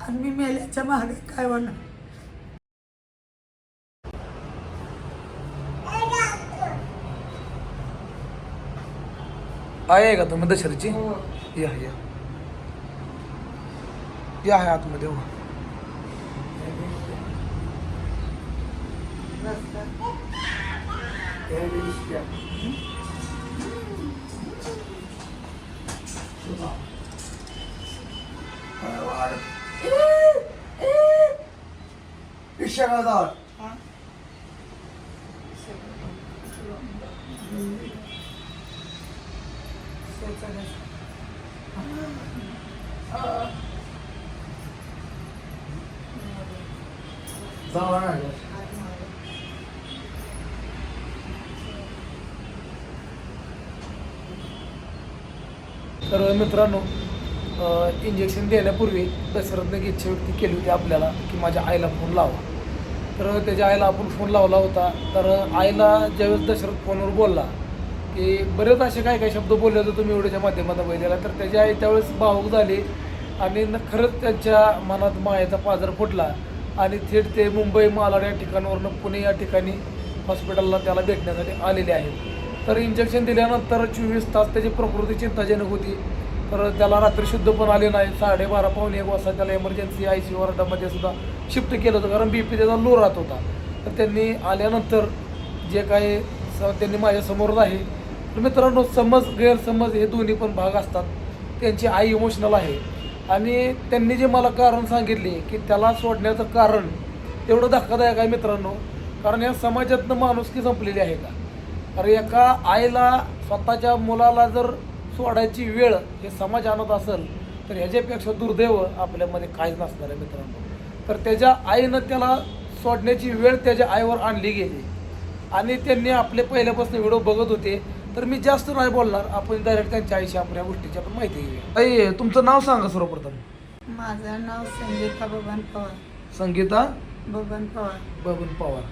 आणि मी मेल्याच्या मागे काय होणार आहे का तुम्ही दशरथची या या. या आहे आतमध्ये हो. Işığa Zaman तर मित्रांनो इंजेक्शन देण्यापूर्वी दशरथने इच्छा व्यक्ती केली होती आपल्याला की माझ्या आईला फोन लावा. तर त्याच्या आईला आपण फोन लावला होता. तर आईला ज्यावेळेस दशरथ फोनवर बोलला की बरेच असे काय काय शब्द बोलले होते तुम्ही एवढ्याच्या माध्यमातून बहिणीला. तर त्याची आई त्यावेळेस भावूक झाली आणि न खरंच त्यांच्या मनात मायाचा पाजर फुटला आणि थेट ते मुंबई मालाड या ठिकाणावरनं पुणे या ठिकाणी हॉस्पिटलला त्याला भेटण्यासाठी आलेले आहेत. तर इंजेक्शन दिल्यानंतर चोवीस तास त्याची प्रकृती चिंताजनक होती. तर त्याला रात्री शुद्ध पण आले नाही. साडेबारा पावणे एक वाजता त्याला एमर्जन्सी आय सी वॉर्डामध्ये सुद्धा शिफ्ट केलं होतं. कारण बी पी त्याचा लो राहत होता. तर त्यांनी आल्यानंतर जे काही स त्यांनी माझ्यासमोर आहे. तर मित्रांनो समज गैरसमज हे दोन्ही पण भाग असतात. त्यांची आई इमोशनल आहे. आणि त्यांनी जे मला कारण सांगितले की त्याला सोडण्याचं कारण तेवढं धक्कादायक आहे मित्रांनो. कारण या समाजातनं माणुसकी संपलेली आहे का? कारण एका आईला स्वतःच्या मुलाला जर सोडायची वेळ हे समाज आणत असेल तर ह्याच्यापेक्षा दुर्दैव आपल्यामध्ये काहीच नसणार आहे मित्रांनो. तर त्याच्या आईनं त्याला सोडण्याची वेळ त्याच्या आईवर आणली गेली. आणि त्यांनी आपले पहिल्यापासून व्हिडिओ बघत होते. तर मी जास्त नाही बोलणार आपण डायरेक्ट त्यांच्या आईशी आपण या गोष्टीची आपण माहिती घेऊया. आई तुमचं नाव सांगा सर्वप्रथम. माझं नाव संगीता बबन पवार. संगीता? बबन पवार. बबन पवार.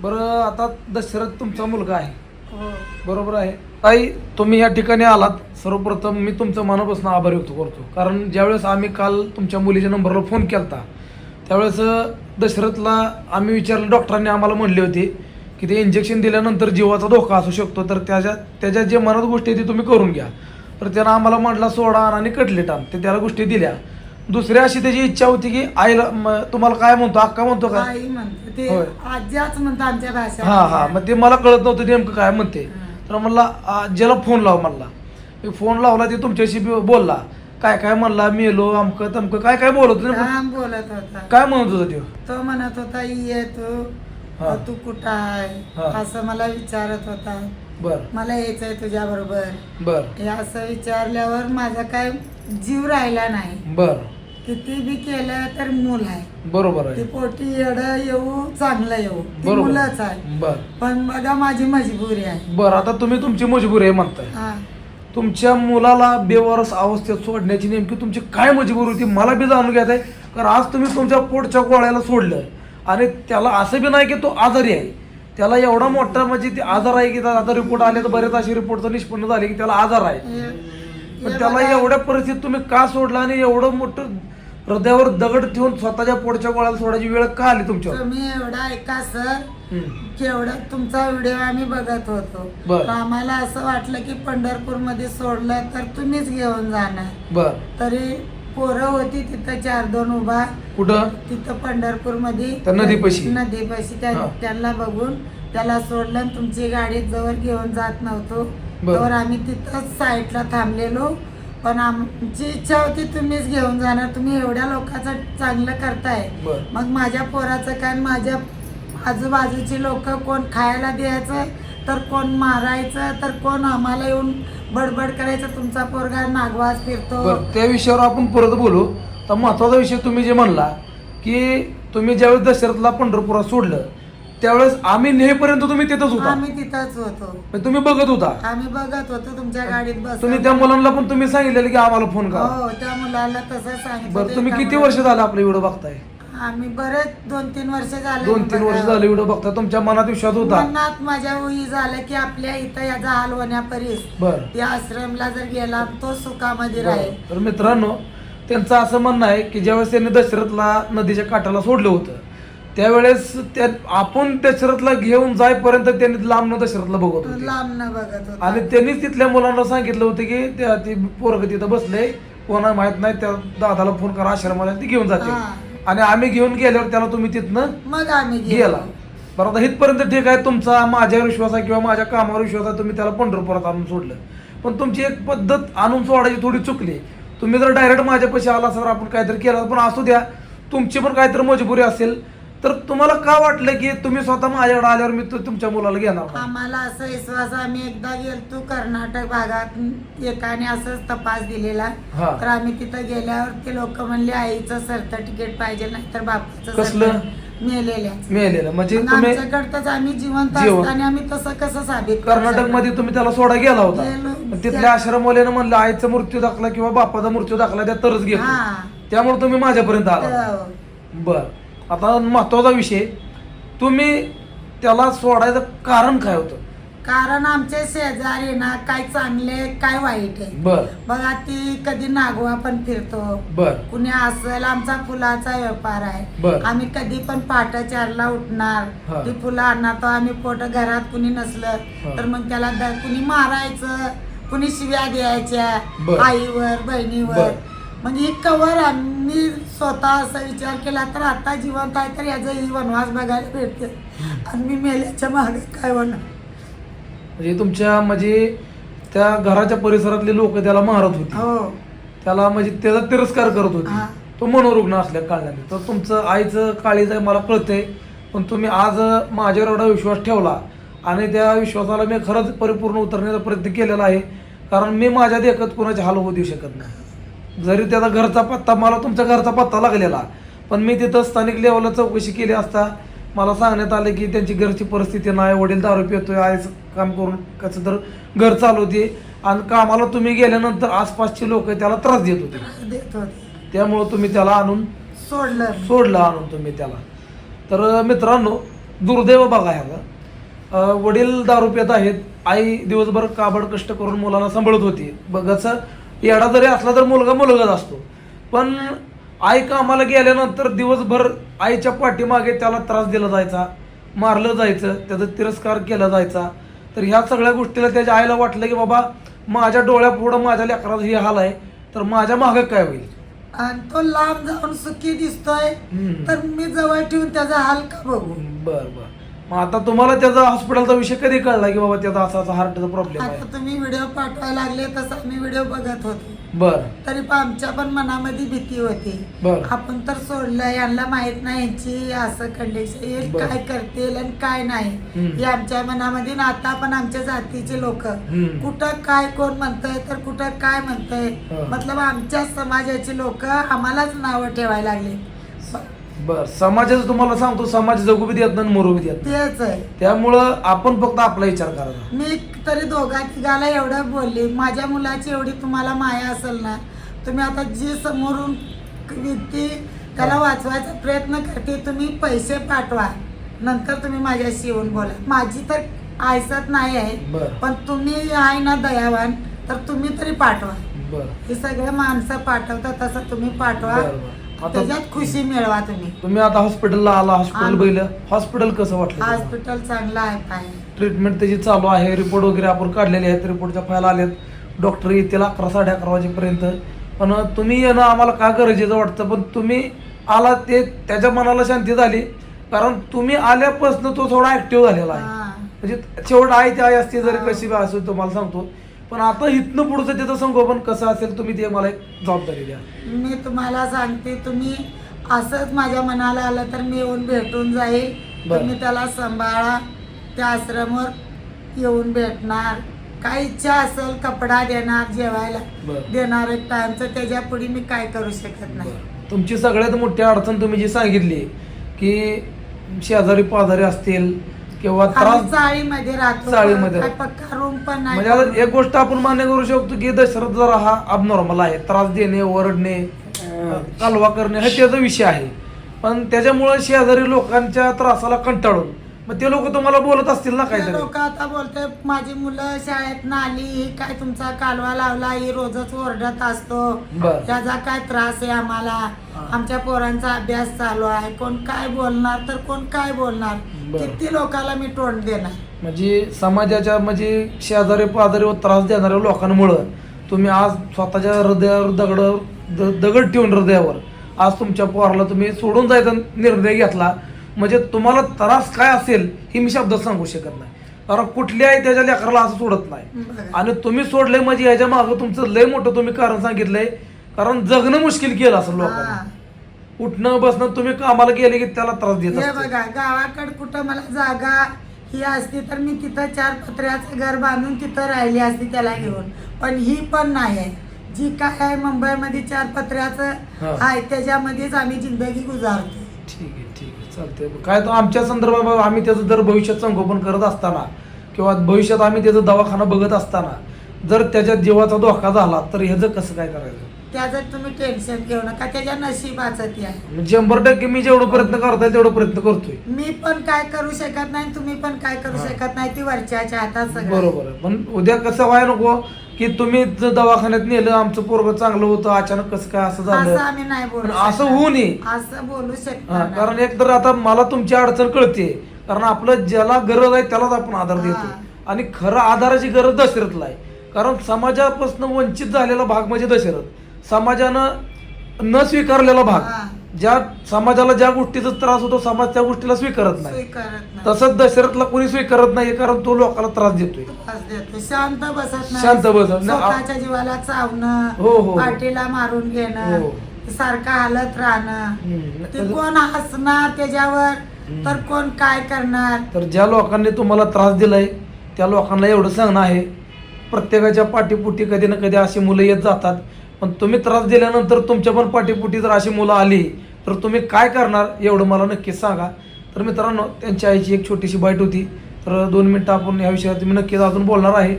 बरं आता दशरथ तुमचा मुलगा आहे. बरोबर आहे. ताई तुम्ही या ठिकाणी आलात. सर्वप्रथम मी तुमचं मनापासून आभार व्यक्त करतो. कारण ज्यावेळेस आम्ही काल तुमच्या मुलीच्या नंबरला फोन केला होता त्यावेळेस दशरथला आम्ही विचारलं डॉक्टरांनी आम्हाला म्हणले होते की ते इंजेक्शन दिल्यानंतर जीवाचा धोका असू शकतो तर त्याच्या त्याच्या जे मनात गोष्टी आहेत ते तुम्ही करून घ्या. तर त्यानं आम्हाला म्हटला सोडा आण आणि कटलेट आण. ते त्याला गोष्टी दिल्या. दुसरी अशी त्याची इच्छा होती की आईला म- तुम्हाला काय म्हणतो अक्का म्हणतो का? आई म्हणते ते होय. आज्याच म्हणतो आमच्या भाषेत. हा हा मग ते मला कळत नव्हतं नेमकं काय म्हणते. तर म्हणला आ, ज्याला फोन लाव म्हणला. मी फोन लावला ते तुमच्याशी बी- बोलला. काय काय म्हणला मेलो अमकं तमकं काय काय बोलत होतं नेमकं? राम बोलत होता. काय म्हणत होता त्यो? तो म्हणत होता ये तू हा. तू कुठं हा. आहे असं मला विचारत होता. बर. मला यायचंय तुझ्या बरोबर बर. हे असं विचारल्यावर माझा काय जीव राहिला नाही. बर. किती बी केलं तर मूल आहे. बरोबर ती आहे पोटी येडं येऊ चांगलं येऊ. ती बरोबर. मुलंच आहे. बर. पण बघा माझी मजबुरी आहे. बर आता तुम्ही तुमची मजबुरी आहे म्हणताय. हा. तुमच्या मुलाला बेवारस अवस्थेत सोडण्याची नेमकी तुमची काय मजबुरी होती मला बी जाणून घ्यायचं आहे. कारण आज तुम्ही तुमच्या पोटच्या गोळ्याला सोडलं. आणि त्याला असं बी नाही की तो आजारी आहे. त्याला एवढा मोठा म्हणजे ते आजार आहे की आता रिपोर्ट आले तर बरेच असे रिपोर्ट तर निष्पन्न झाले की त्याला आजार आहे. पण त्याला एवढ्या परिस्थितीत तुम्ही का सोडला आणि एवढं मोठं हृदयावर दगड ठेवून स्वतःच्या पोटच्या गोळ्याला सोडायची वेळ का आली तुमच्यावर? तुम्ही एवढा ऐका सर. केवढा तुमचा व्हिडिओ आम्ही बघत होतो. आम्हाला असं वाटलं की पंढरपूरमध्ये सोडलं तर तुम्हीच घेऊन जाणार. बर. तरी पोरं होती तिथं चार दोन उभा. कुठं? तिथं पंढरपूरमध्ये नदीपाशी? नदीपाशी. त्या- हा. त्यांना बघून त्याला सोडलं आणि तुमची गाडी जवळ घेऊन जात नव्हतो. बर. तर आम्ही तिथंच साईडला थांबलेलो. पण आमची इच्छा होती तुम्हीच घेऊन जाणार. तुम्ही एवढ्या लोकांचं चांगलं करताय. बर. मग माझ्या पोराचं काय माझ्या आजूबाजूची लोक कोण खायला द्यायचं? तर कोण मारायचं तर कोण आम्हाला येऊन बडबड करायचं? तुमचा पोरगा नागवास फिरतो. बर त्या विषयावर आपण परत बोलू. तर महत्त्वाचा विषय तुम्ही जे म्हणला की तुम्ही ज्यावेळेस दशरथला पंढरपुरात सोडलं त्यावेळेस आम्ही नेहपर्यंत तुम्ही तिथंच होता. आम्ही तिथंच होतो. म्हणजे तुम्ही बघत होता. आम्ही बघत होतो तुमच्या गाडीत बस तुम्ही त्या मुलांना पण तुम्ही सांगितलेलं की आम्हाला फोन करा. हो त्या मुलाला तसं सांगितलं बरं तुम्ही किती वर्ष झालं आपले व्हिडिओ बघताय? आम्ही बरेच दोन तीन वर्ष झाले दोन तीन वर्ष झाले व्हिडिओ बघता. तुमच्या मनात विश्वास होता? मनात माझ्या उई झालं की आपल्या इथं याचा हाल होण्यापरीस बर. त्या आश्रमला जर गेला तो सुखामध्ये. राहील. तर मित्रांनो त्यांचं असं म्हणणं आहे की ज्यावेळेस त्यांनी दशरथला नदीच्या काठाला सोडलं होतं त्यावेळेस त्या आपण दशरथला घेऊन जाईपर्यंत त्यांनी लांब दशरथला बघत होते. लांब न बघत होता. आणि त्यांनीच तिथल्या मुलांना सांगितलं होतं की त्या ती पोरग तिथं बसले कोणा माहीत नाही त्या दादाला फोन करा आश्रमाला ती घेऊन जाते. हा. आणि आम्ही घेऊन गेल्यावर त्याला तुम्ही तिथनं मग आम्ही गेला. गेलो. बरं आता इथपर्यंत ठीक आहे तुमचा माझ्यावर विश्वास आहे किंवा माझ्या कामावर विश्वास आहे तुम्ही त्याला पंढरपुरात आणून सोडलं. पण तुमची एक पद्धत आणून सोडायची थोडी चुकली. तुम्ही जर डायरेक्ट माझ्यापाशी आला सर आपण काहीतरी केलं पण असू द्या तुमची पण काहीतरी मजबुरी असेल. तर तुम्हाला का वाटलं की तुम्ही स्वतः माझ्याकडे आल्यावर मी तु- तुमच्या मुलाला घेणार नाही? आम्हाला असं विश्वास आम्ही एकदा गेलतो कर्नाटक भागात एकाने असंच तपास दिलेला हा. तर आम्ही तिथं गेल्यावर ते लोक म्हणले आईचं सर्टिफिकेट पाहिजे नाही तर बापाचं कसलं? certificate मेलेल्या मेलेलं म्हणजे मग तुम्ही आमच्याकडतंच आम्ही जिवंत जिवंत. असताना आम्ही तसं कसं साबित करू कर्नाटक? मध्ये तुम्ही त्याला सोडा गेला होता गेलो. पण तिथल्या आश्रमवाल्यानं म्हणलं आईचा मृत्यू दाखला किंवा बापाचा मृत्यू दाखला त्या तरच घेतो हा त्यामुळे तुम्ही माझ्यापर्यंत आला हो. बर आता महत्त्वाचा विषय तुम्ही त्याला सोडायचं कारण काय होतं कारण आमचे शेजारी ना काय चांगले काय वाईट आहे बर बघा ती कधी नागवा पण फिरतो बर कुणी असेल आमचा फुलाचा व्यापार आहे बर. आम्ही कधी पण पहाटे चारला उठणार. ती फुलं आणणार तो आम्ही पोट घरात कुणी नसलं. तर मग त्याला द- कुणी मारायचं कुणी शिव्या द्यायच्या बर. आईवर बहिणीवर बर. ही कवर आम्ही स्वतः असा विचार केला तर आता जिवंत आहे तर याचा ही वनवास बघायला भेटते. आणि मी मेल्याच्या मागे काय होणार? म्हणजे तुमच्या म्हणजे त्या घराच्या परिसरातले लोक त्याला मारत होते. हो. त्याला म्हणजे त्याचा तिरस्कार करत होते. हा. तो मनोरुग्ण असल्या कारणाने तर तुमचं आईचं काळीज आहे मला कळतंय पण तुम्ही आज माझ्यावर एवढा विश्वास ठेवला आणि त्या विश्वासाला मी खरंच परिपूर्ण उतरण्याचा प्रयत्न केलेला आहे. कारण मी माझ्या देखत कोणाचे हाल होऊ देऊ शकत नाही. जरी त्याचा घरचा पत्ता मला तुमच्या घरचा पत्ता लागलेला पण मी तिथं स्थानिक लेवलला चौकशी केली असता मला सांगण्यात आलं की त्यांची घरची परिस्थिती नाही वडील दारू पितोय आईचं काम करून कसं तर घर चालवते आणि कामाला तुम्ही गेल्यानंतर आसपासचे लोक त्याला त्रास देत होते. त्यामुळं तुम्ही त्याला आणून सोडलं. सोडलं आणून तुम्ही त्याला. तर मित्रांनो दुर्दैव बघा ह्याला अं, वडील दारू पित आहेत आई दिवसभर काबड कष्ट करून मुलाला सांभाळत होती. बघाचं येडा जरी असला तर मुलगा मुलगाच असतो. पण आई कामाला गेल्यानंतर दिवसभर आईच्या पाठीमागे त्याला त्रास दिला जायचा मारलं जायचं त्याचा तिरस्कार केला जायचा. तर ह्या सगळ्या गोष्टीला त्याच्या आईला वाटलं की बाबा माझ्या डोळ्यापुढं माझ्या लेकराचा हे हाल आहे तर माझ्या मागे काय होईल? आणि तो लांब जाऊन सुखी दिसतोय. तर मी जवळ ठेवून त्याचा हाल का बघू? बर बर. मग आता तुम्हाला त्याचा हॉस्पिटलचा विषय कधी कळला की बाबा त्याचा असा असा हार्टचा प्रॉब्लेम आहे आता तुम्ही व्हिडिओ पाठवायला लागले तसं आम्ही व्हिडिओ बघत होतो. बर. तरी पण आमच्या पण मनामध्ये भीती होती. बर. आपण तर सोडलं यांना माहीत नाही यांची असं कंडिशन येईल बरं. काय करतील आणि काय नाही. हम्म. हे आमच्या मनामध्ये ना आता पण आमच्या जातीचे लोक. हम्म. कुठं काय कोण म्हणतंय तर कुठं काय म्हणतंय. हा. मतलब आमच्या समाजाचे लोक आम्हालाच नावं ठेवायला लागले बर समाजाचं तुम्हाला सांगतो समाज जगू बी देत नाही मरू बी देत नाही. तेच आहे. त्यामुळं आपण फक्त आपला विचार करायचा मी तरी दोघा तिघाला एवढं बोलली माझ्या मुलाची एवढी तुम्हाला माया असेल ना तुम्ही आता जी समोरून व्यक्ती त्याला वाचवायचा प्रयत्न करते तुम्ही पैसे पाठवा. नंतर तुम्ही माझ्याशी येऊन बोला. माझी तर आयसत नाही आहे बर. पण तुम्ही आहे ना दयावान तर तुम्ही तरी पाठवा. बर. हे सगळे माणसं पाठवतात तसं तुम्ही पाठवा. बर, बर. त्याच्यात खुशी मिळवा तुम्ही. तुम्ही आता हॉस्पिटलला आला हॉस्पिटल. बघितलं हॉस्पिटल कसं वाटलं? हॉस्पिटल चांगलं आहे काय ट्रीटमेंट त्याची चालू आहे. रिपोर्ट वगैरे आपण काढलेले आहेत. रिपोर्टच्या फाईल आलेत. डॉक्टर येतील अकरा साडे अकरा वाजेपर्यंत. पण तुम्ही येणं आम्हाला का गरजेचं वाटतं? पण तुम्ही आला ते त्याच्या मनाला शांती झाली. कारण तुम्ही आल्यापासून तो थोडा ऍक्टिव्ह झालेला आहे. म्हणजे शेवट आई ती आई असते जरी कशी बी असो तुम्हाला सांगतो. पण आता इथनं पुढचं त्याचं संगोपन कसं असेल तुम्ही ते मला एक जबाबदारी द्या. मी तुम्हाला सांगते तुम्ही असंच माझ्या मनाला आलं तर मी येऊन भेटून जाईल. बरं. तुम्ही त्याला सांभाळा त्या आश्रमवर येऊन भेटणार. काय इच्छा असेल कपडा देणार जेवायला बरं. देणार एक टाइमचं त्याच्या पुढे मी काय करू शकत नाही. तुमची सगळ्यात मोठी अडचण तुम्ही जी सांगितली की शेजारी पाजारी असतील किंवा त्रास चाळीमध्ये राहतो चाळीमध्ये. काय राहतो. पक्का रूम पण म्हणजे नाही आता एक गोष्ट आपण मान्य करू शकतो की दशरथ जरा हा अबनॉर्मल आहे. त्रास देणे ओरडणे कालवा करणे हा त्याचा विषय आहे. पण त्याच्यामुळे शेजारी लोकांच्या त्रासाला कंटाळून मग ते लोक तुम्हाला बोलत असतील ना काहीतरी. लोक आता बोलते माझी मुलं शाळेत ही काय तुमचा कालवा लावला ही रोजच ओरडत असतो. बर. त्याचा काय त्रास आहे आम्हाला. आमच्या पोरांचा अभ्यास चालू आहे. कोण काय बोलणार तर कोण काय बोलणार? बर. किती लोकांना मी तोंड देणार? म्हणजे समाजाच्या म्हणजे शेजारी पाजारी व त्रास देणाऱ्या लोकांमुळं तुम्ही आज स्वतःच्या हृदयावर दगड द- दगड ठेवून हृदयावर आज तुमच्या पोराला तुम्ही सोडून जायचा निर्णय घेतला. म्हणजे तुम्हाला त्रास काय असेल हे मी शब्दात सांगू शकत नाही कारण कुठल्याही त्याच्या लेकराला असं सोडत नाही. आणि तुम्ही सोडलंय म्हणजे याच्या मागं तुमचं लय मोठं तुम्ही कारण सांगितलंय कारण जगणं मुश्किल केलं असं लोकांना. उठणं बसणं तुम्ही कामाला गेले की त्याला त्रास देत हे. बघा गावाकडे कुठं मला जागा ही असती तर मी तिथं चार पत्र्याचं घर बांधून तिथं राहिली असती त्याला घेऊन पण ही पण नाही आहे जी काय आहे मुंबईमध्ये चार पत्र्याचं. आहे त्याच्यामध्येच आम्ही जिंदगी गुजारतो ठीक आहे चालतंय. काय तर आमच्या संदर्भात आम्ही त्याचं जर भविष्यात संगोपन करत असताना किंवा भविष्यात आम्ही त्याचा दवाखाना बघत असताना जर त्याच्या जीवाचा धोका झाला तर ह्याचं कसं काय करायचं? त्याचं तुम्ही टेन्शन घेऊ नका त्याच्या नशिबाचं ती आहे. शंभर टक्के मी जेवढं प्रयत्न करता येईल तेवढं प्रयत्न करतोय. मी पण काय करू शकत नाही तुम्ही पण काय करू हा. शकत नाही ती वरच्याच्या हातात सगळं. बरोबर आहे. पण उद्या कसं व्हाय नको की तुम्ही दवाखान्यात नेलं आमचं पोरग चांगलं होतं अचानक कसं काय असं असं झालं आम्ही नाही बोलू पण असं. होऊ नये. असं बोलू हा, शकणार कारण. एक तर आता मला तुमची अडचण कळते कारण आपलं ज्याला गरज आहे त्यालाच आपण आधार देतो हा. आणि खरं आधाराची गरज दशरथला आहे. कारण समाजापासून वंचित झालेला भाग म्हणजे दशरथ. समाजानं न स्वीकारलेला भाग. ज्या समाजाला ज्या गोष्टीचा त्रास होतो समाज त्या गोष्टीला स्वीकारत नाही स्वीकारत नाही तसंच दशरथला कोणी स्वीकारत नाही कारण तो लोकांना त्रास देतोय त्रास देतो. शांत बसत नाही शांत बसत नाही. स्वतःच्या जीवाला चावणं हो, हो. पाठीला मारून घेणं हो. सारखं हालत राहणं. ते कोण हसणार त्याच्यावर हम्म. तर कोण काय करणार तर ज्या लोकांनी तुम्हाला त्रास दिलाय त्या लोकांना एवढं सांगणं आहे प्रत्येकाच्या पाठीपुटी कधी ना कधी अशी मुलं येत जातात पण तुम्ही त्रास दिल्यानंतर तुमच्या पण पाठीपुटी जर अशी मुलं आली तर तुम्ही काय करणार? एवढं मला नक्कीच सांगा. तर मित्रांनो त्यांच्या आईची एक छोटीशी बाईट होती. तर दोन मिनटं आपण या विषयात मी नक्कीच अजून बोलणार आहे.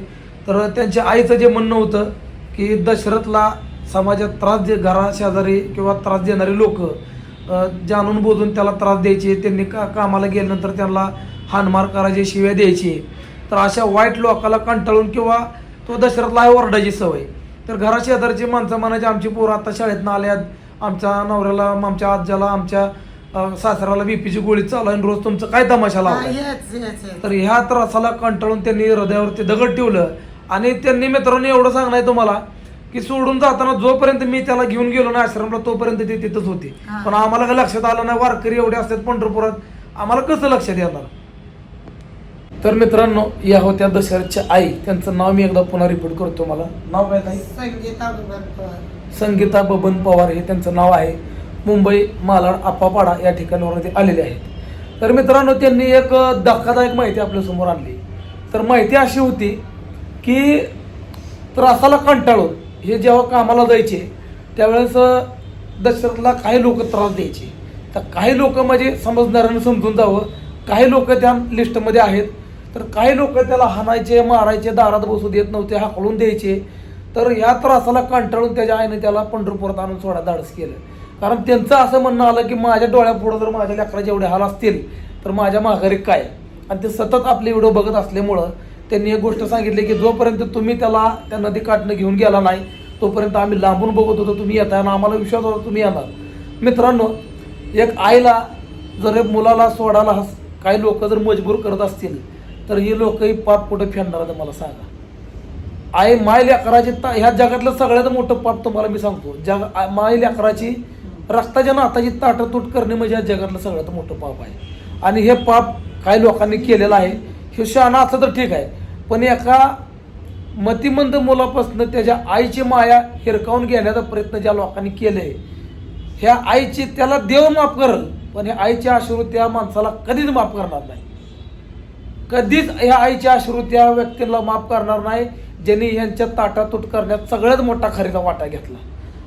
तर त्यांच्या आईचं जे म्हणणं होतं की दशरथला समाजात त्रास दे घरा शेजारी किंवा त्रास देणारे लोक जाणून बोजून त्याला त्रास द्यायचे. त्यांनी का कामाला गेल्यानंतर त्यांना हानमार करायचे शिव्या द्यायचे. तर अशा वाईट लोकाला कंटाळून किंवा तो दशरथला आहे ओरडायची सवय. तर घरा शेजारची माणसं म्हणायची आमची पोरं आता शाळेतनं आल्यात. आमच्या नवऱ्याला आमच्या आज्याला आमच्या सासऱ्याला बीपीची गोळी चालू आहे आणि रोज तुमचं काय तमाशा हेच. तर ह्या त्रासाला कंटाळून त्यांनी हृदयावरती दगड ठेवलं. आणि त्यांनी मित्रांनो एवढं सांगणं आहे तुम्हाला की सोडून जाताना जोपर्यंत मी त्याला घेऊन गेलो ना आश्रमला तोपर्यंत ते तिथंच होते. पण आम्हाला काय लक्षात आलं नाही वारकरी एवढे असतात पंढरपुरात. आम्हाला कसं लक्षात येणार? तर मित्रांनो या होत्या दशरथच्या आई. त्यांचं नाव मी एकदा पुन्हा रिपीट करतो मला नाव काय ताई? संगीता बरोबर संगीता बबन पवार हे त्यांचं नाव आहे. मुंबई मालाड आप्पापाडा या ठिकाणावरून ते आलेले आहेत. तर मित्रांनो त्यांनी एक धक्कादायक माहिती आपल्यासमोर आणली. तर माहिती अशी होती की त्रासाला कंटाळून हे जेव्हा कामाला जायचे त्यावेळेस दशरथला काही लोक त्रास द्यायचे. तर काही लोक म्हणजे समजणाऱ्याने समजून जावं. काही लोक त्या लिस्टमध्ये आहेत. तर काही लोक त्याला हाणायचे मारायचे दारात बसू देत नव्हते हाकलून द्यायचे. तर या त्रासाला कंटाळून त्याच्या आईने त्याला पंढरपुरात आणून सोडा धाडस केलं. कारण त्यांचं असं म्हणणं आलं की माझ्या डोळ्यापुढं जर माझ्या लेकराचे एवढे हाल असतील तर माझ्या माघारी काय? आणि ते सतत आपले व्हिडिओ बघत असल्यामुळं त्यांनी एक गोष्ट सांगितली की जोपर्यंत तुम्ही त्याला त्या नदी काठनं घेऊन गेला नाही तोपर्यंत आम्ही लांबून बघत होतो तुम्ही येताय आणि आम्हाला विश्वास होता तुम्ही येणार. मित्रांनो एक आईला जर एक मुलाला सोडायला हस काही लोक जर मजबूर करत असतील तर ही लोकही पाप कुठे फेडणार तर मला सांगा. आई माय लेकराची ता ह्या जगातलं सगळ्यात मोठं पाप तुम्हाला मी सांगतो. जग माय लेकराची रक्ताच्या नाताची ताटतूट करणे म्हणजे या जगातलं सगळ्यात मोठं पाप आहे. आणि हे पाप काही लोकांनी केलेलं आहे. हे शहाणा असलं तर ठीक आहे. पण एका मतिमंद मुलापासून त्याच्या आईची माया हिरकावून घेण्याचा प्रयत्न ज्या लोकांनी केले ह्या आईची त्याला देव माफ करल पण ह्या आईचे आशीर्वाद त्या माणसाला कधीच माफ करणार नाही. कधीच ह्या आईचे अश्रू त्या व्यक्तीला माफ करणार नाही. ज्यांनी यांच्या ताटातूट करण्यात सगळ्यात मोठा खारीचा वाटा घेतला.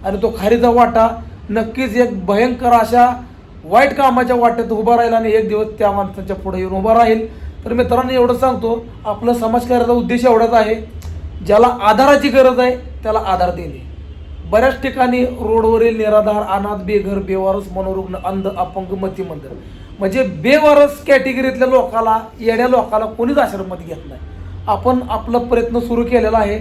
आणि तो खारीचा वाटा नक्कीच एक भयंकर अशा वाईट कामाच्या वाट्यात उभा राहील आणि एक दिवस त्या माणसाच्या पुढे येऊन उभा राहील. तर मित्रांनो एवढं सांगतो आपलं समाजकार्याचा उद्देश एवढाच आहे. ज्याला आधाराची गरज आहे त्याला आधार देणे. बऱ्याच ठिकाणी रोडवरील निराधार अनाथ बेघर बेवारस मनोरुग्ण अंध अपंग मतिमंद म्हणजे बेवारस कॅटेगरीतल्या लोकाला येण्या लोकाला कोणीच आश्रमात घेत नाही. आपण आपला प्रयत्न सुरू केलेला आहे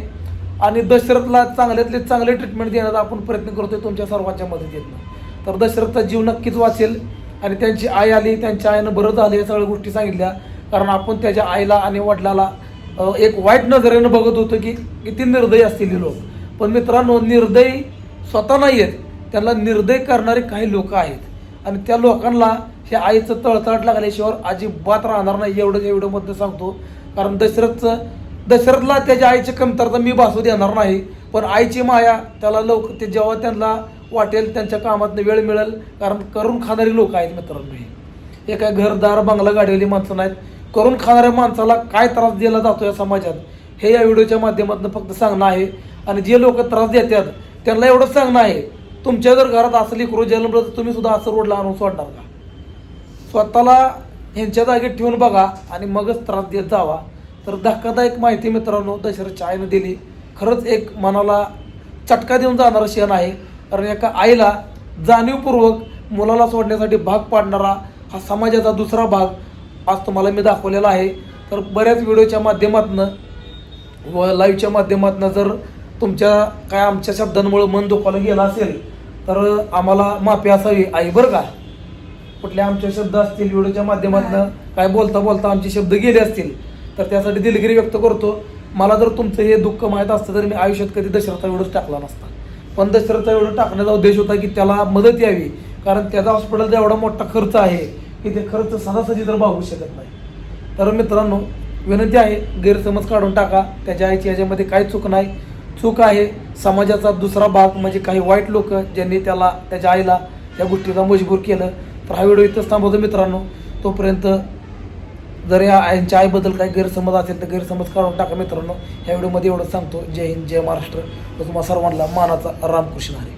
आणि दशरथला चांगल्यातले चांगले ट्रीटमेंट देण्याचा आपण प्रयत्न करतोय तुमच्या सर्वांच्या मदतीतनं. तर दशरथचा जीव नक्कीच वाचेल आणि त्यांची आई आली त्यांच्या आईनं बरं झालं या सगळ्या गोष्टी सांगितल्या. कारण आपण त्याच्या आईला आणि वडिलाला एक वाईट नजरेनं बघत होतो की किती निर्दयी असतील लोक. पण मित्रांनो निर्दयी स्वतः नाही आहेत त्यांना निर्दय करणारे काही लोक आहेत. आणि त्या लोकांना हे आईचं तळतळट लागल्याशिवाय अजिबात राहणार नाही एवढं एवढं मध्ये सांगतो. कारण दशरथचं दशरथला त्याच्या आईची कमतरता मी भासू देणार नाही पण आईची माया त्याला लवकर ते जेव्हा त्यांना वाटेल त्यांच्या कामातनं वेळ मिळेल कारण करून खाणारी लोक आहेत मित्रांनो हे. काय घरदार बंगला गाडीवाली माणसं नाहीत. करून खाणाऱ्या माणसाला काय त्रास दिला जातो या समाजात? हे या व्हिडिओच्या माध्यमातून फक्त सांगणं आहे. आणि जे लोक त्रास देतात त्यांना एवढंच सांगणं आहे. तुमच्या जर घरात असं लेकरू जन्मलं तर तुम्ही सुद्धा असं रोडला आणून सोडणार का? स्वतःला ह्यांच्या जागेत ठेवून बघा आणि मगच त्रास देत जावा. तर धक्कादायक माहिती मित्रांनो दशरथच्या आईनं दिली. खरंच एक मनाला चटका देऊन जाणारं क्षण आहे. कारण एका आईला जाणीवपूर्वक मुलाला सोडण्यासाठी भाग पाडणारा हा समाजाचा दुसरा भाग आज तुम्हाला मी दाखवलेला आहे. तर बऱ्याच व्हिडिओच्या माध्यमातून व लाईव्हच्या माध्यमातून जर तुमच्या काय आमच्या शब्दांमुळे मन दुखावलं गेलं असेल तर आम्हाला माफी असावी. आई बरं का? कुठले आमचे शब्द असतील व्हिडिओच्या माध्यमातून काय बोलता बोलता आमचे शब्द गेले असतील तर त्यासाठी दिलगिरी व्यक्त करतो. मला जर तुमचं हे दुःख माहीत असतं तर मी आयुष्यात कधी दशरथा व्हिडिओ टाकला नसता. पण दशरथा व्हिडिओ टाकण्याचा उद्देश होता की त्याला मदत यावी कारण त्याचा हॉस्पिटलचा एवढा मोठा खर्च आहे की ते खर्च सदासजी तर भागू शकत नाही. तर मित्रांनो विनंती आहे गैरसमज काढून टाका त्याच्या आईची याच्यामध्ये काही चूक नाही. चूक आहे समाजाचा दुसरा भाग म्हणजे काही वाईट लोक ज्यांनी त्याला त्याच्या आईला या गोष्टीला मजबूर केलं तर हा व्हिडिओ इथंच थांबवतो मित्रांनो. तोपर्यंत जर या यांच्या आईबद्दल काही गैरसमज असेल तर गैरसमज काढून टाका मित्रांनो. ह्या व्हिडिओमध्ये एवढं सांगतो. जय हिंद जय महाराष्ट्र. तुम्हाला सर्वांना मानाचा रामकृष्ण हरे.